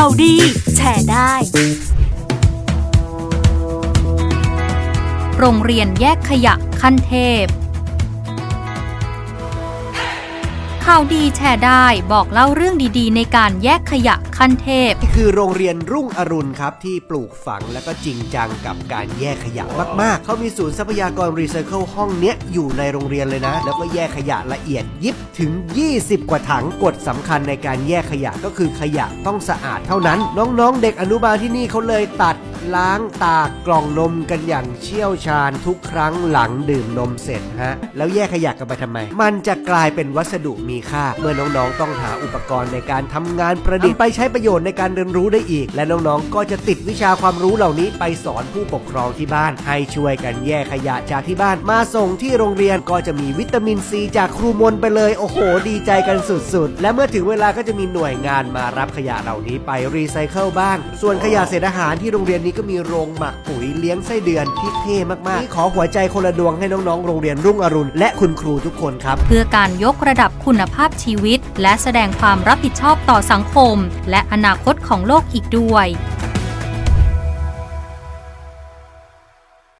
ข่าวดี แชร์ได้ โรงเรียนแยกขยะขั้นเทพ ข่าวดีแชร์ได้บอกเล่าเรื่องดีๆ ในการแยกขยะขั้นเทพ คือโรงเรียนรุ่งอรุณครับ ที่ปลูกฝังและก็จริงจังกับการแยกขยะมากๆ เขามีศูนย์ทรัพยากรรีไซเคิลห้องเนี้ยอยู่ในโรงเรียนเลยนะ แล้วก็แยกขยะละเอียดยิบถึง 20 กว่าถังกฎสำคัญในการแยกขยะก็คือขยะต้องสะอาดเท่านั้น น้องๆ เด็กอนุบาลที่นี่เขาเลยตัด ล้างตากกล่องนมกันอย่างเชี่ยวชาญทุกครั้งหลังดื่มนมเสร็จฮะ แล้วแยกขยะกันไปทำไม มันจะกลายเป็นวัสดุมีค่า เมื่อน้องๆ ต้องหาอุปกรณ์ในการทำงานประดิษฐ์ไปใช้ประโยชน์ในการเรียนรู้ได้อีก และน้องๆ ก็จะติดวิชาความรู้เหล่านี้ไปสอนผู้ปกครองที่บ้าน ให้ช่วยกันแยกขยะจากที่บ้านมาส่งที่โรงเรียนก็จะมีวิตามินซีจากครูมนไปเลยโอ้โห ดีใจกันสุดๆ และเมื่อถึงเวลาก็จะมีหน่วยงานมารับขยะเหล่านี้ไปรีไซเคิลบ้าง ส่วนขยะเศษอาหารที่โรงเรียนนี้ก็มีโรงหมักปุ๋ยเลี้ยงไส้เดือนที่เท่มากๆนี่ขอหัวใจคนละดวงให้น้องๆ โรงเรียนรุ่งอรุณ และคุณครูทุกคนครับ เพื่อการยกระดับคุณภาพชีวิต และแสดงความรับผิดชอบต่อสังคม และอนาคตของโลกอีกด้วย